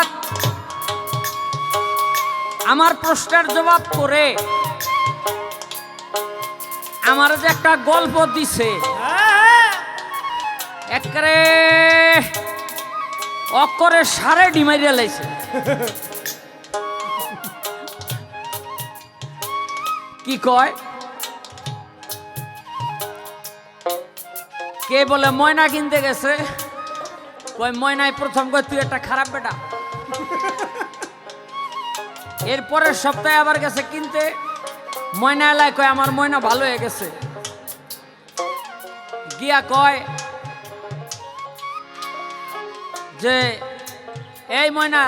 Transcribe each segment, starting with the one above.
ধন্যবাদ আমার প্রশ্নের জবাব করে আমার যে একটা গল্প দিছে। একবারে অক্ষরে সারে ডিমাইরিয়া লাইছে। কি কয়? কে বলে ময়না কিনতে গেছে? কয় ময়নায় প্রথম কয়, তুই একটা খারাপ বেটা। এরপরের সপ্তাহে আবার গেছে কিনতে। ময়না এলায় কয়, আমার ময়না ভালো হয়ে গেছে। গিয়া কয় যে, এই ময়না,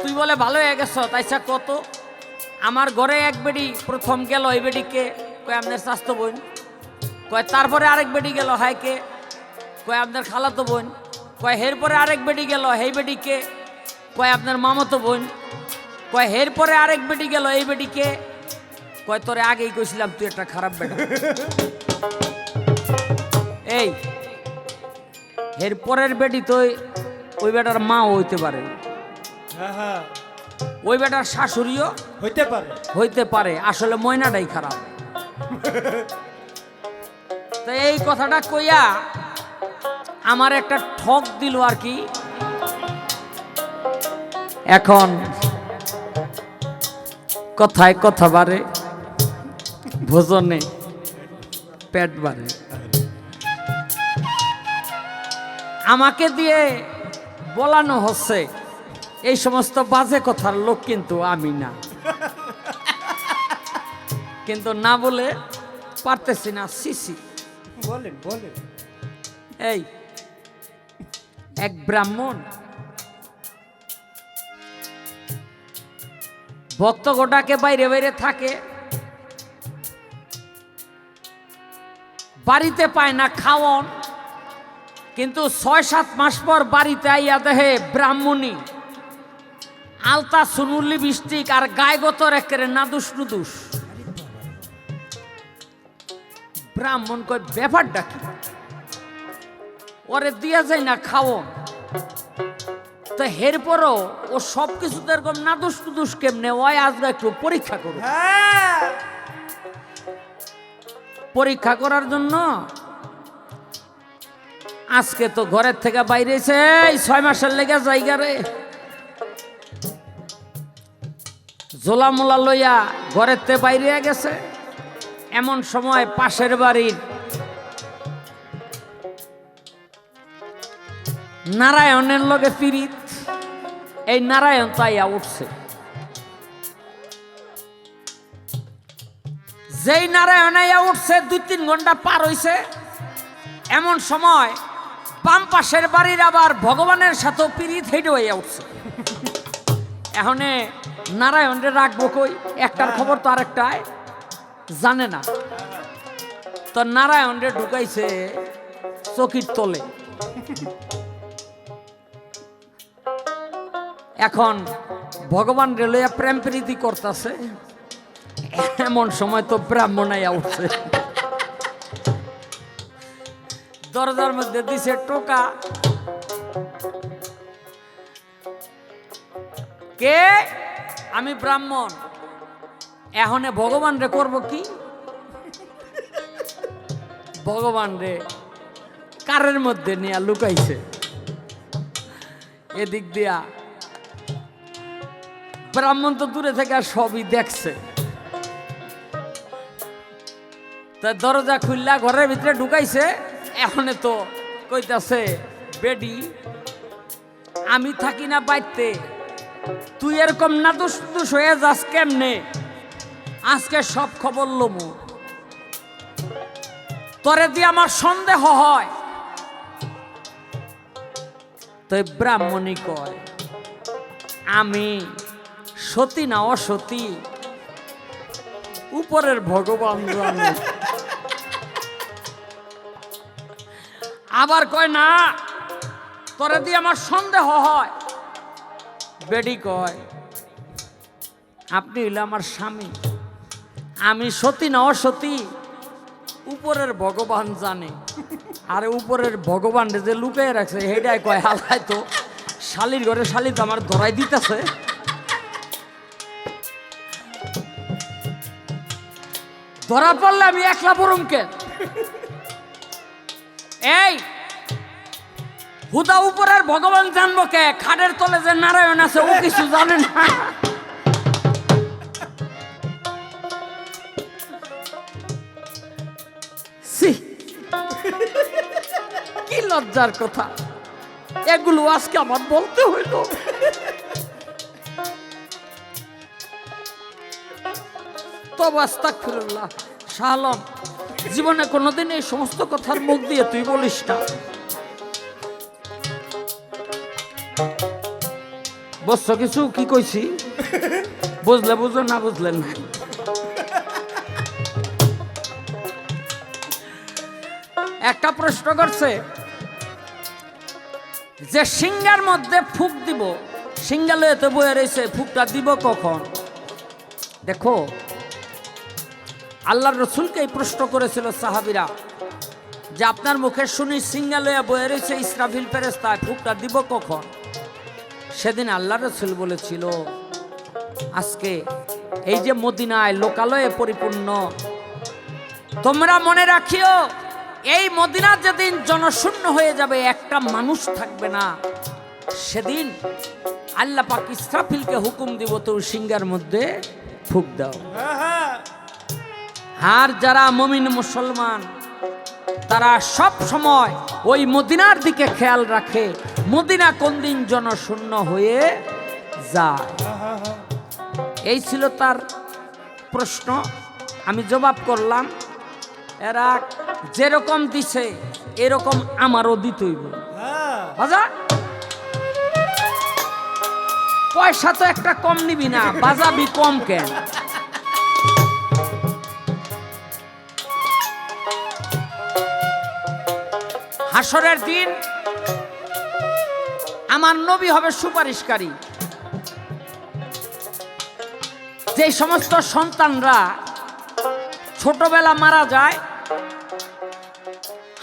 তুই বলে ভালো হয়ে গেছ তাইছা কত? আমার ঘরে এক বেডি প্রথম গেল এই বেডিকে কয়, আপনার স্বাস্থ্য বোন। কয়, তারপরে আরেক বেডি গেল হাই কে কয়, আপনার খালাতো বোন। কয়, হের পরে আরেক বেডি গেল, হেই বেডিকে কয়, আপনার মামাতো বোন। কয় হের পরে আরেক বেটি গেল এই বেটিকে কয় তোরে আগেই কইছিলাম তুই একটা খারাপ বেটা। এই এর পরের বেটি তো ওই বেটার মা হইতে পারে। হ্যাঁ হ্যাঁ। ওই বেটার শাশুড়িও হইতে পারে। হইতে পারে আসলে ময়নাটাই খারাপ। তো এই কথাটা কইয়া আমার একটা ঠক দিল আর কি। এখন কথায় কথা বাড়ে ভোজনে পেট বাড়ে আমাকে দিয়ে বলানো হচ্ছে এই সমস্ত বাজে কথার লোক কিন্তু আমি না। কিন্তু না বলে পারতেছি না সিসি বলেন বলেন। এই এক ব্রাহ্মণ ভক্ত গোটাকে বাইরে বাইরে থাকে। বাড়িতে পায় না খাওয়ন, কিন্তু ছয় সাত মাস পর বাড়িতে আইয়া দেহে ব্রাহ্মণী। আলতা সুনুল্লি বৃষ্টিক আর গায়ে গতর একেরে নাদুস নুদুস ব্রাহ্মণ কয়, ব্যাপারটা কি? ওরে দিয়া যায় না খাও তো হের পরও ও সব কিছু তো এরকম নাদুস নুদুস কেমনে? ওই আজকে একটু পরীক্ষা করো হ্যাঁ। পরীক্ষা করার জন্য আজকে তো ঘরের থেকে বাইরেছে এই ছয় মাসের লেগে জায়গা রে। জোলা মোলা লইয়া ঘরের তে বাইরে গেছে। এমন সময় পাশের বাড়ির নারায়ণের লগে পিরিত এই নারায়ণ তাইয়া উঠছে। যেই নারায়ণ আইয়া উঠছে, দুই তিন ঘণ্টা পার হইছে। এমন সময় বাম পাশের বাড়ির আবার ভগবানের সাথে পিরিত হেঁটে হইয়া উঠছে। এখনে নারায়ণরে রাখব কই একটার খবর তো আরেকটায়, জানে না। তো নারায়ণরে ঢুকাইছে চকির তলে। এখন ভগবান রেলইয়া প্রেম প্রীতি করতেছে, এমন সময় তো ব্রাহ্মণ আইয়া উঠছে। দরজার মধ্যে দিছে টোকা। কে? আমি ব্রাহ্মণ। এখনে ভগবান রে করব কি? ভগবান রে কারের মধ্যে নিয়ে লুকাইছে। এদিক দিয়া ব্রাহ্মণ তো দূরে থেকে আর সবই দেখছে। তা দরজা খুললা, ঘরের ভিতরে ঢুকাইছে, এখনে তো কইতাছে, বেডি, আমি থাকি না বাইতে তুই এরকম নাদুস দুস হয়ে যাস কেমনে? আজকে সব খবর লমু। তরে দিয়ে আমার সন্দেহ হয়। তো ব্রাহ্মণী কয়, আমি সতী না অসতী? উপরের ভগবান জানে। আবার কয়, না, তোরে দিয়ে আমার সন্দেহ হয়। বেডি কয়, আপনি হইলে আমার স্বামী। আমি সতী না অসতী? উপরের ভগবান জানে। আর উপরের ভগবান যে লুকিয়ে রাখছে হেডাই কয় হালাই তো শালির ঘরে শালি তো আমার ধরাই দিতেছে। ধরা পড়লে আমি একলা বরমকে এই, হুদা উপরের ভগবান জানব কে? খাটের তলে যে নারায়ণ আছে, ও কিছু জানে না। কি লজ্জার কথা। এগুলো আজকে আমার বলতে হইল। তবে আস্তাক ফিরুল্লাহ শাহ আলম জীবনে কোনোদিন এই সমস্ত কথার মুখ দিয়ে তুই বলিস না। বুঝছ কিছু কি কইছি? বুঝলে বুঝো, না বুঝলেন না। একটা প্রশ্ন করছে, যে সিঙ্গার মধ্যে ফুক দিব সিঙ্গালয়তে বয়ে রয়েছে ফুকটা দিব কখন? দেখো আল্লাহর রসুলকে এই প্রশ্ন করেছিল সাহাবিরা যে আপনার মুখে শুনি সিঙ্গালয়া বয়ে রয়েছে ইসরাফিল ফেরেস্তায় ফুকটা দিব কখন? সেদিন আল্লাহ রসুল বলেছিল, আজকে এই যে মদিনায় লোকালয়ে পরিপূর্ণ, তোমরা মনে রাখিও, এই মদিনা যেদিন জনশূন্য হয়ে যাবে, একটা মানুষ থাকবে না। সেদিন আল্লাহ পাক ইসরাফিলকে হুকুম দিব তোর সিঙ্গার মধ্যে ফুক দাও। হ্যাঁ আর যারা মমিন মুসলমান, তারা সব সময় ওই মদিনার দিকে খেয়াল রাখে। মদিনা কোন দিন জনশূন্য হয়ে যায়। এই ছিল তার প্রশ্ন। আমি জবাব করলাম, এরা যেরকম দিছে, এরকম আমারও দিতইব। হ্যাঁ বাজার? পয়সা তো একটা কম নিবি না, বাজাবি কম কেন? হাসরের দিন আমার নবী হবে সুপারিশকারী। যে সমস্ত সন্তানরা ছোটবেলা মারা যায়,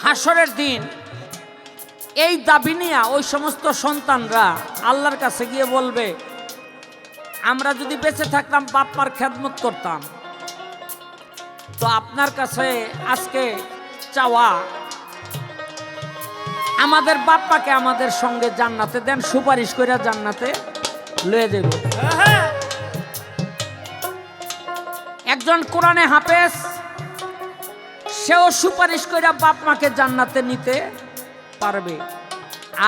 হাসরের দিন এই দাবি নিয়ে ওই সমস্ত সন্তানরা আল্লাহর কাছে গিয়ে বলবে, আমরা যদি বেঁচে থাকতাম, বাপ্পার খেদমত করতাম। তো আপনার কাছে আজকে চাওয়া আমাদের বাপ্পাকে আমাদের সঙ্গে জান্নাতে দেন, সুপারিশ করে জান্নাতে লয়ে দেব। একজন কোরআনে হাফেজ, সেও সুপারিশ করে বাপ মাকে জান্নাতে নিতে পারবে,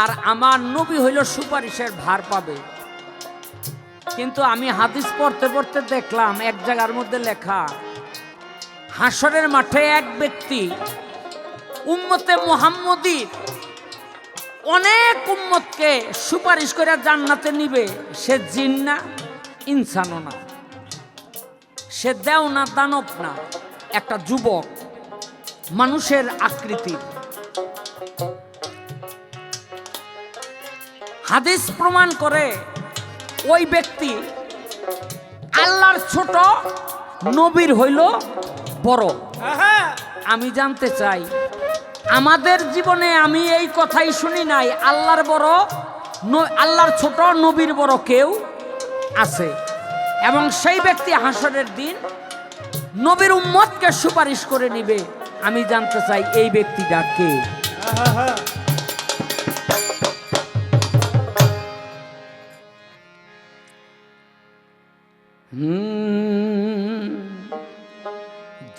আর আমার নবী হইল সুপারিশের ভার পাবে কিন্তু আমি হাদিস পড়তে পড়তে দেখলাম, এক জায়গার মধ্যে লেখা হাসরের মাঠে এক ব্যক্তি উম্মতে মোহাম্মদীর অনেক উম্মতকে সুপারিশ করে জান্নাতে নিবে। সে জিন না ইনসানও না। সে দেও না দানব না। একটা যুবক মানুষের আকৃতির হাদিস প্রমাণ করে ওই ব্যক্তি আল্লাহর ছোট নবীর হইল বড়। আমি জানতে চাই আমাদের জীবনে আমি এই কথাই শুনি নাই, আল্লাহর বড় আল্লাহর ছোট নবীর বড় কেউ আছে। এবং সেই ব্যক্তি হাসরের দিন নবীর উম্মতকে সুপারিশ করে নিবে। আমি জানতে চাই, এই ব্যক্তিটা কে?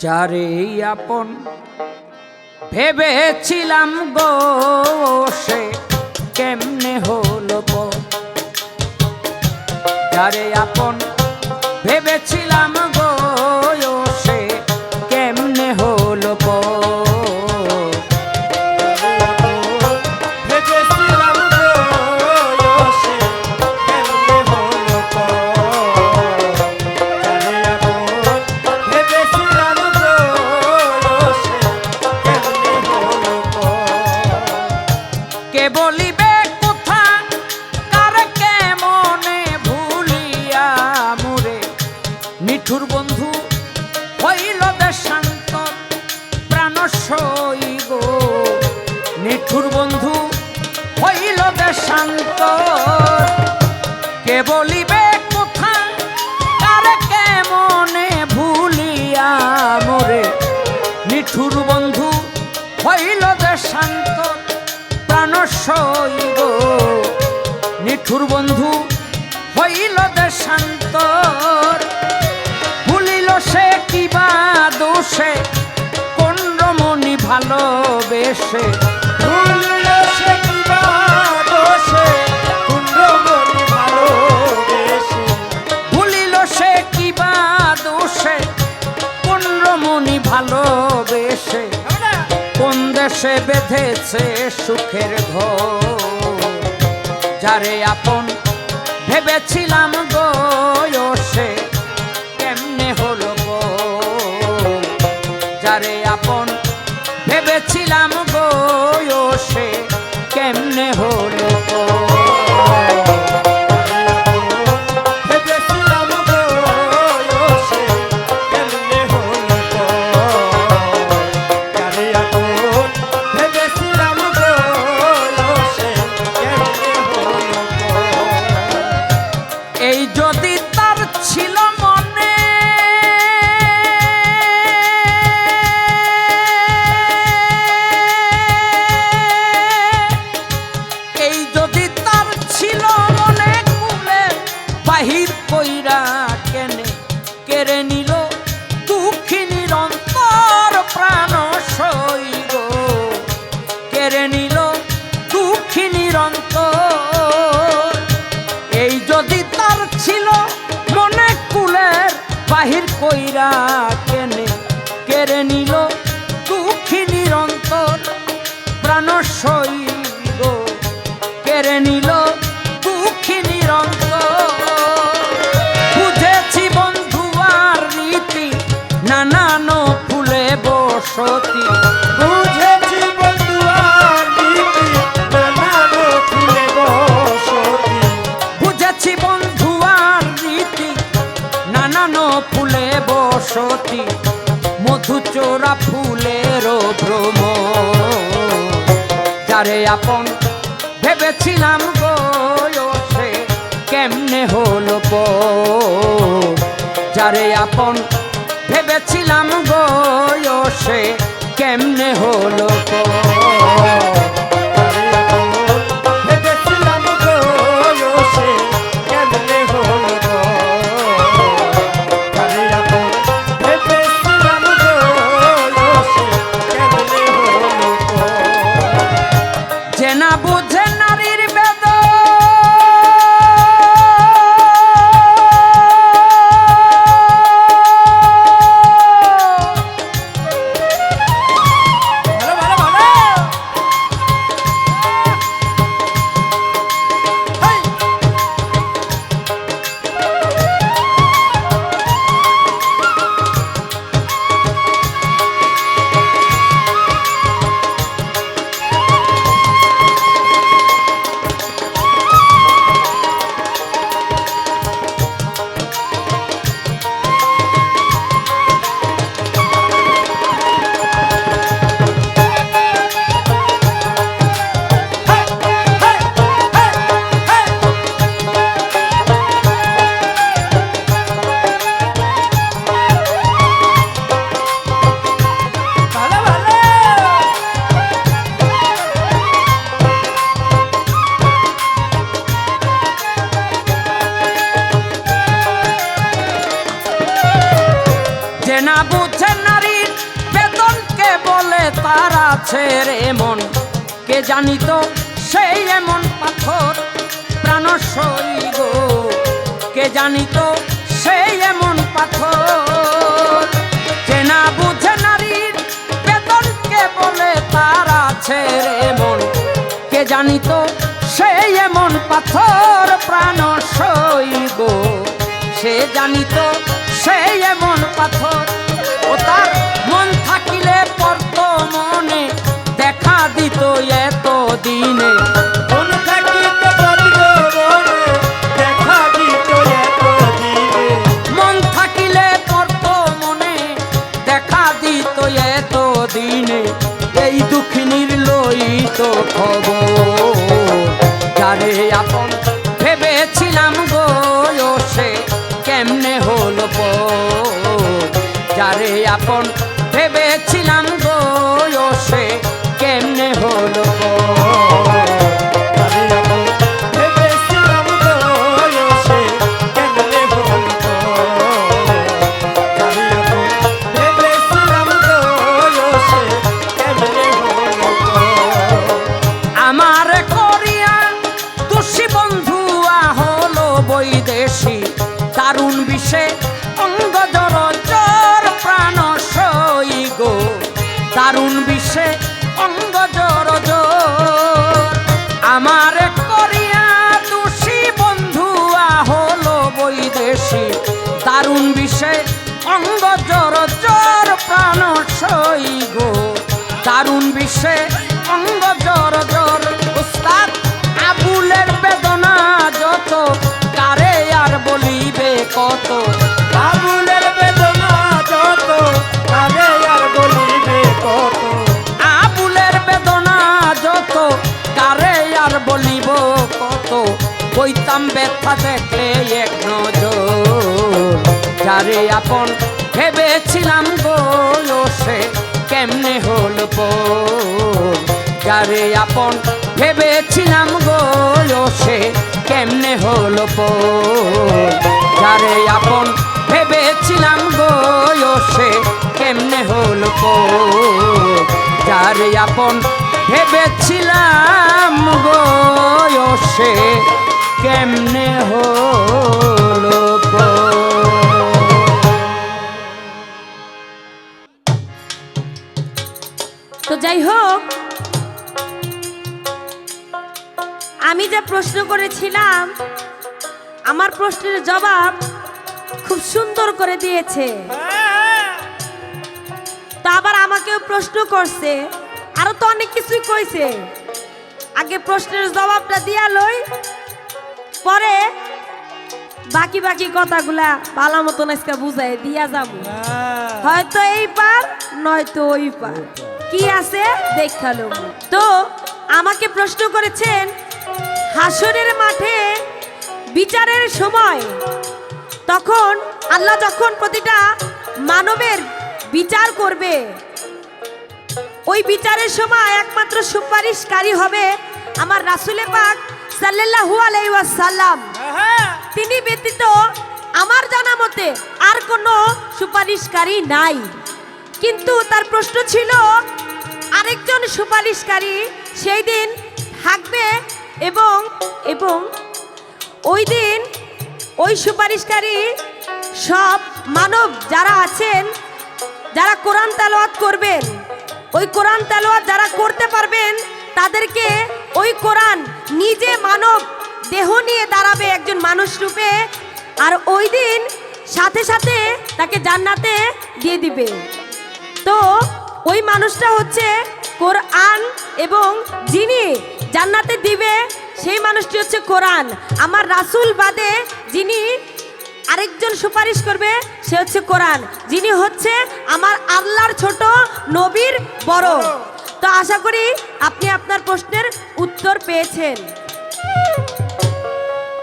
যারে আপন ভেবেছিলাম গো সে কেমনে হলো যারে আপন ভেবেছিলাম বন্ধু, হইল যে শান্ত ভুলিল সে কিবা দোষে কোন রমণী ভালোবেসে। ভুলিল সে কিবা দোষে কুণ্ডমণি ভালোবেসে। ভুলিল সে কিবা দোষে কোন রমণী ভালোবেসে। কোন দেশে বেঁধেছে সুখের ঘর? আপন ভেবেছিলাম গো সে যারে আপন জানিত সেই এমন পাথর প্রাণ সইব কে জানিত সেই এমন পাথর? যে না বুঝে নারীর বেতনকে বলে তার আছে রে মন। কে জানিত সেই এমন পাথর প্রাণ সইব সে জানিত সেই এমন পাথর। ও তার মন থাকিলে পড়ত মনে। মনে থাকিলে পড়ত মনে দেখা দিত এত দিনে এই দুঃখিনীর লইত খবর, যারে আপন ভেবেছিলাম গো হলো পর? যারে আপন ভেবেছিলাম গো কেমনে হলো বলিব কত। বইতাম ব্যথা দেখলে এক আপন ভেবেছিলাম গো সে কেমনে হল যারে আপন ভেবেছিলাম গো সে কেমনে হল পর। যারে আপন ভেবেছিলাম গো সে কেমনে হল পর যারে আপন ভেবেছিলাম গো সে কেমনে হলো তো যাই হোক, আমি যে প্রশ্ন করেছিলাম আমার প্রশ্নের জবাব খুব সুন্দর করে দিয়েছে। তো আবার আমাকেও প্রশ্ন করছে। আরও তো অনেক কিছুই কইছে। আগে প্রশ্নের জবাবটা দিয়া লই পরে বাকি বাকি কথাগুলা ভালো মতন আজকে বুঝাই দিয়া যাব। হয়তো এই পার নয়তো ওই পার কি আছে দেখাল তো আমাকে প্রশ্ন করেছেন হাসরের মাঠে বিচারের সময় তখন আল্লাহ যখন প্রতিটা মানবের বিচার করবে ওই বিচারের সময় একমাত্র সুপারিশকারী হবে আমার রাসুলে পাক সাল্লাল্লাহু আলাইহি ওয়াসাল্লাম। তিনি ব্যতীত আমার জানা মতে আর কোনো সুপারিশকারী নাই। কিন্তু তার প্রশ্ন ছিল আরেকজন সুপারিশকারী সেই দিন থাকবে এবং এবং ওই দিন ওই সুপারিশকারী সব মানব যারা আছেন, যারা কোরআন তেলাওয়াত করবেন, ওই কোরআন তেলাওয়াত যারা করতে পারবেন, তাদেরকে ওই কোরআন নিজে মানব দেহ নিয়ে দাঁড়াবে একজন মানুষ রূপে আর ওই দিন সাথে সাথে তাকে জান্নাতে দিয়ে দিবে। তো ওই মানুষটা হচ্ছে কোরআন এবং যিনি জান্নাতে দিবে সেই মানুষটি হচ্ছে কোরআন। আমার রাসুল বাদে যিনি আরেকজন সুপারিশ করবে, সে হচ্ছে কোরআন। যিনি হচ্ছে আমার আল্লাহর ছোট নবীর বড়। তো আশা করি আপনি আপনার প্রশ্নের উত্তর পেয়েছেন।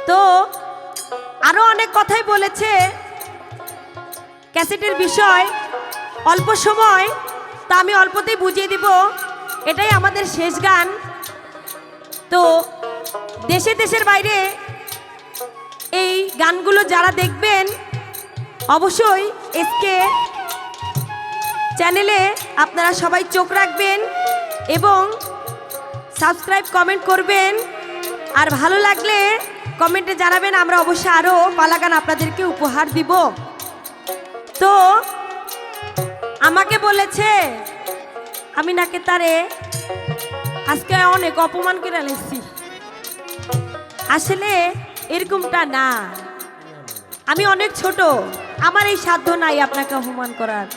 তো আরও অনেক কথাই বলেছে। ক্যাসেটের বিষয় অল্প সময়, তা আমি অল্পতেই বুঝিয়ে দিব। এটাই আমাদের শেষ গান। তো দেশে, দেশের বাইরে এই গানগুলো যারা দেখবেন, অবশ্যই এসকে চ্যানেলে আপনারা সবাই চোখ রাখবেন এবং সাবস্ক্রাইব কমেন্ট করবেন। আর ভালো লাগলে কমেন্টে জানাবেন, আমরা অবশ্যই আরও পালা গান আপনাদেরকে উপহার দিব। তো আমাকে বলেছে, আমি নাকি তারে আজকে অনেক অপমান করে লেছি আসলে এরকমটা না। আমি অনেক ছোট, আমার এই সাধ্য নাই আপনাকে অপমান করার।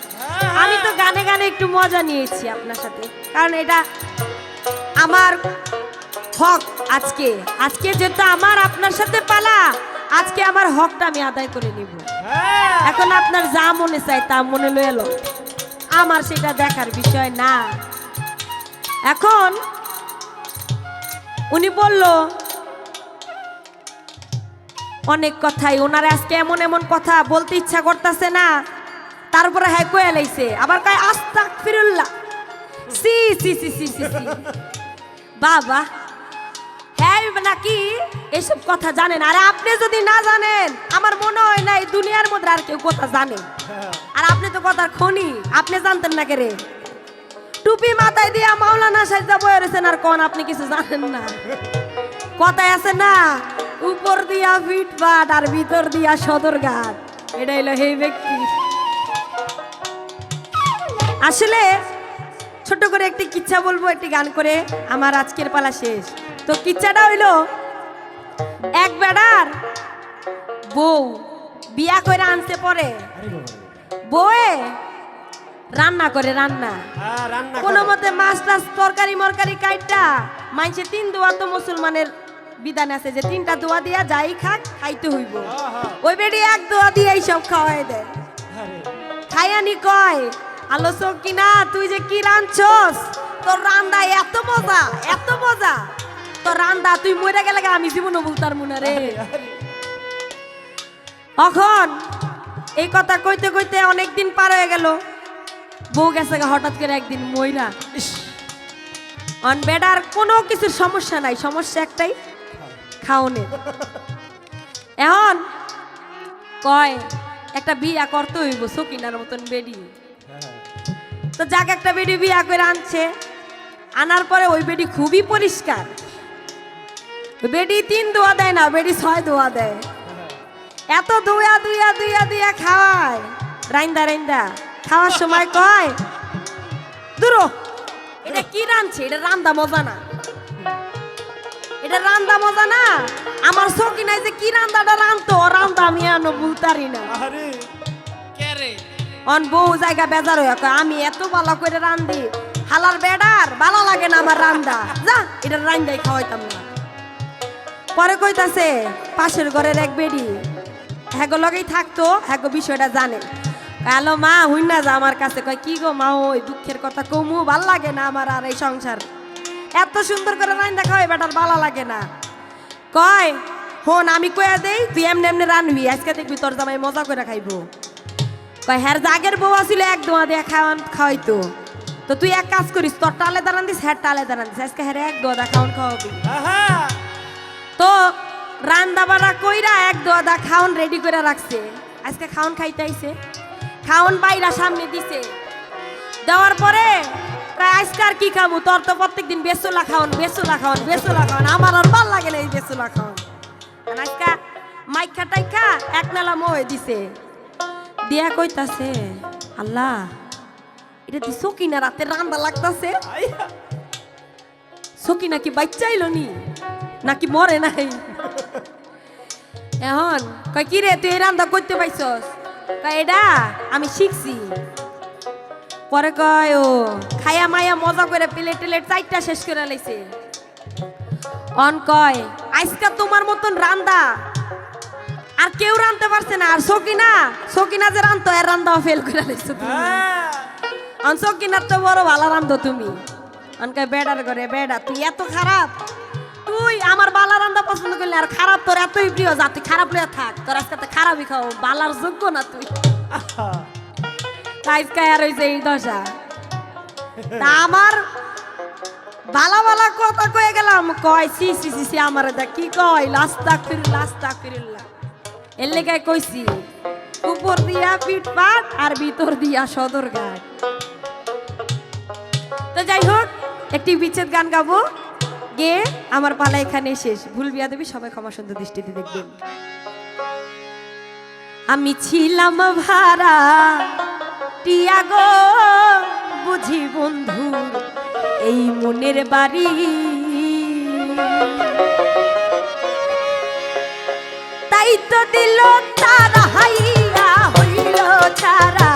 আমি তো গানে গানে একটু মজা নিয়েছি আপনার সাথে, কারণ এটা আমার হক আজকে। আজকে যেহেতু আমার আপনার সাথে পালা, আজকে আমার হকটা আমি আদায় করে নিব। এখন আপনার যা মনে চাই তা মনে লয়ে এলো। আমার সেটা দেখার বিষয় না। এখন উনি বলল, অনেক কথাই, ওনারে আজকে এমন এমন কথা বলতে ইচ্ছা করতেছে না। তারপরে হ্যাঁ কয়ে লাইছে। আবার কয় আস্তাক ফিরুল্লাহ সি সি সি সি সি। বাবা হ্যাঁ নাকি? এসব কথা জানেন? আর আপনি যদি না জানেন, আমার মনে হয় না এই দুনিয়ার মধ্যে আর কেউ কথা জানে। আর আপনি তো কথার খনি, আপনি জানতেন না কে রে? টুপি মাথায় দিয়া মাওলানা সাজদা বয়ে রয়েছেন আর কোন আপনি কিছু জানেন না? কথায় আছে না উপর দিয়া ফিটপাট আর ভিতর দিয়া সদরঘাট এটা হইল সেই ব্যক্তি। আসলে ছোট করে একটি কিচ্ছা বলব একটি গান করে আমার আজকের পালা শেষ। তো কিচ্ছাটা হইল এক বেড়ার বউ বিয়া করে আনতে পরে। বউয়ে রান্না করে রান্না। হ্যাঁ, কোনো মতে মাছ টাছ তরকারি মরকারি কাইটা মাইছে তিন দোয়া তো মুসলমানের বিধান আছে যে তিনটা দোয়া দিয়া যাই খাক খাইতে হইব। ওই বেডি এক দোয়া দিয়েই সব খাওয়াই দেয়। খাইয়ানি কয় আলোচক কিনা তুই যে কি রাঁধছস? তোর রান্দা এত মজা এত মজা। তোর রান্দা তুই মরে গেলে আমি জীবন বলতার মনে রে। এখন এই কথা কইতে কইতে অনেক দিন পার হয়ে গেল। বউ গেছে হঠাৎ করে একদিন মইরা। অন বেডার কোনো কিছুর সমস্যা নাই, সমস্যা একটাই খাওনে এখন কয়, একটা বিয়া করতে হইব, সকিনার মতন বেডি। তো যাক, একটা বেডি বিয়া করে আনছে। আনার পরে ওই বেডি খুবই পরিষ্কার। বেডি তিন দোয়া দেয় না, বেডি ছয় দোয়া দেয়। এত দুয়া দুয়া দুয়া দুয়া খাওয়ায়। রাইন্দা রাইন্দা। খাওয়ার সময় কয়? দূরো। এটা কি রাঁধছে? এটা রান্দা মজা না। এটা রান্দা মজা না? আমার সকি নাই যে কি রান্দাটা রান্ধতো রান্দা আমি আনো বুলতারি না। আরে, অন বউ জায়গা বেজার হয়ে আমি এত ভালো করে রান্ধি হালার বেডার ভালো লাগে না আমার রান্দা যা এটা রান্দাই খাওয়াইতাম না। পরে কইতাছে পাশের ঘরের এক বেডি হ্যাগো লগেই থাকতো হ্যাগো বিষয়টা জানে। হ্যালো মা হইন না যা আমার কাছে। কয় কি গো মা ওই দুঃখের কথা কমু ভালো লাগে না আমার আর এই সংসার? এত সুন্দর করে রান্দা খাওয়াই বেটার ভালো লাগে না। কয় হন আমি কয়া দেই তুই এমনি এমনি রানবি আজকে দেখবি তোর জামাই মজা করে খাইবো। কয় হ্যার জাগের বউ আছিল এক দোয়া দিয়ে খাওয়ান খাওয়াইতো। তো তুই এক কাজ করিস তোর টালে দাঁড়ান দিস হ্যার টালে দাঁড়ান দিস আজকে হ্যাঁ এক দোয়া দা খাওয়ান খাওয়াবি। তো রান্দা বাড়া কইরা এক দোয়া দা খাওন রেডি করে রাখছে। আজকে খাওন খাইতে আইছে। খাওন বাইরা সামনে দিছে। দেওয়ার পরে কয় আজকে আর কি খাব তোর তো প্রত্যেকদিন বেসুলা খাওন বেসুলা খাওন বেসুলা খাওন। আমার আর ভালো লাগে না এই বেসুলা খাওন। আজকে মাইখা টাইখা এক নালা মোয়ে দিছে। দিয়া কইতাছে আল্লাহ এটা দি সকিনা? রাতে রান্দা লাগতাছে? সকিনা কি বাচ্চাইল নি? নাকি মরে নাই? এখন কয় কি রে তুই রান্দা করতে পাইছস? এটা আমি শিখছি। পরে কয় ও খায়া মায়া মজা করে প্লেট টেলেট চারটা শেষ করে লাইছে। অন কয় আজকা তোমার মতন রান্দা। আর কেউ রানতে পারছে না। আর সকিনা সকিনা যে রানতো এর রান্দাও ফেল করে লাইছো তুমি। হ্যাঁ, অনসব তো বড় ভালো রান্ধো তুমি। অনকে বেডার করে বেডা তুই এত খারাপ। তুই আমার বালা রান্দা পছন্দ করলি, আর খারাপ তোর এতই প্রিয় যা, তুই খারাপ লইয়া থাক। তোর আজকে তো খারাপই খাও, বালার যোগ্য না তুই? আজকে আর হইছে এই দশা। তা আমার বালা বালা কথা কয়ে গেলাম, কয়, সি সি সি সি, আমার দা কি কয়? লাস্তা ফির, লাস্তা ফিরুল্লাহ এর লেগে কইছি, উপর দিয়া পিঠ পাট, আর ভিতর দিয়া সদর ঘাট। তো যাই হোক, একটি বিচ্ছেদ গান গাবো। গেয়ে আমার পালা এখানে শেষ। ভুল বিয়া দেবী সবাই ক্ষমা সুন্দর দৃষ্টিতে দেখবেন। আমি ছিলাম ভাড়া টিয়াগো বুঝি বন্ধু এই মনের বাড়ি। তাই তো দিল তারা, হাইয়া হইল ছাড়া।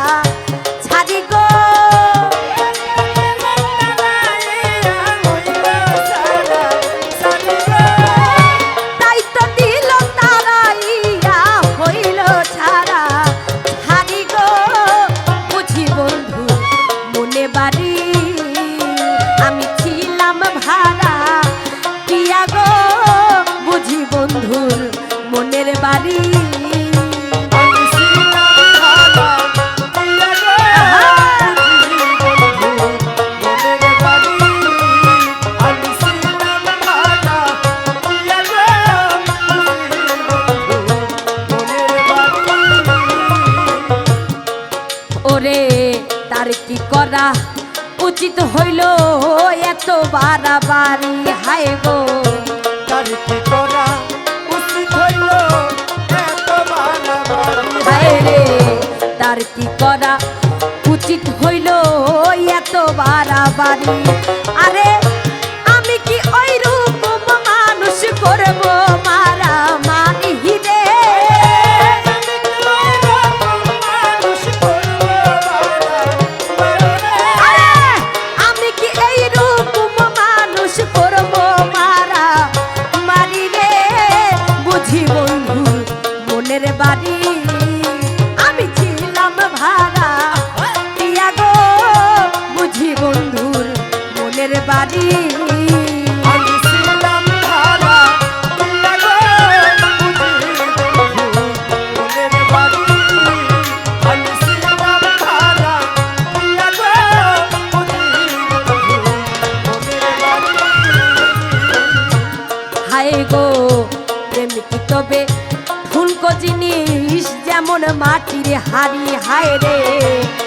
ছাড়ি গো হায় রে।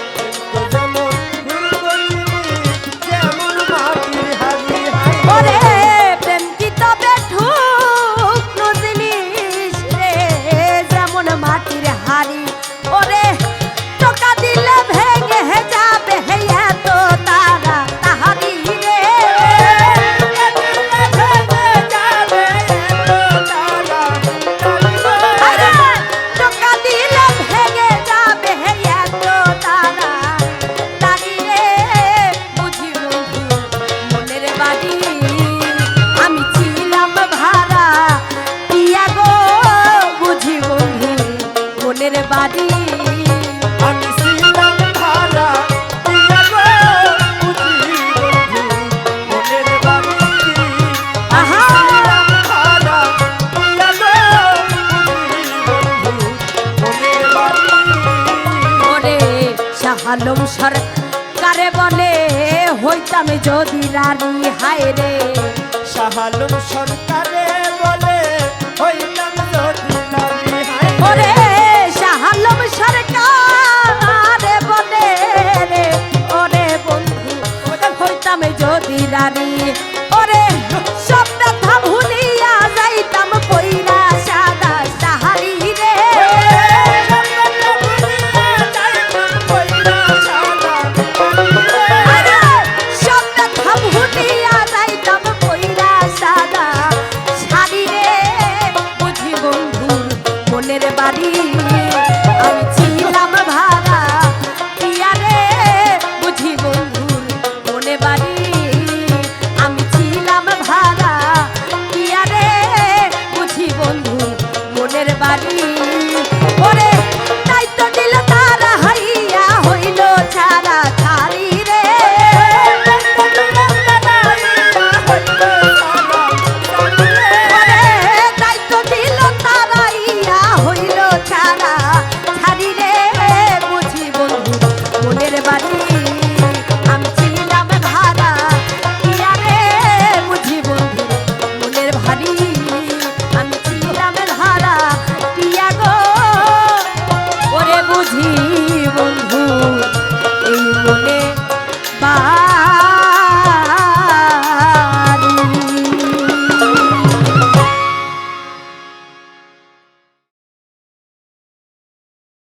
আলম সরকারে বলে হইতাম যদি রানী হায় রে। শাহালম সরকারে বলে হইতাম যদি রানী হায় রে। শাহালম সরকারে বলে রে ওরে বন্ধু হইতাম যদি রানী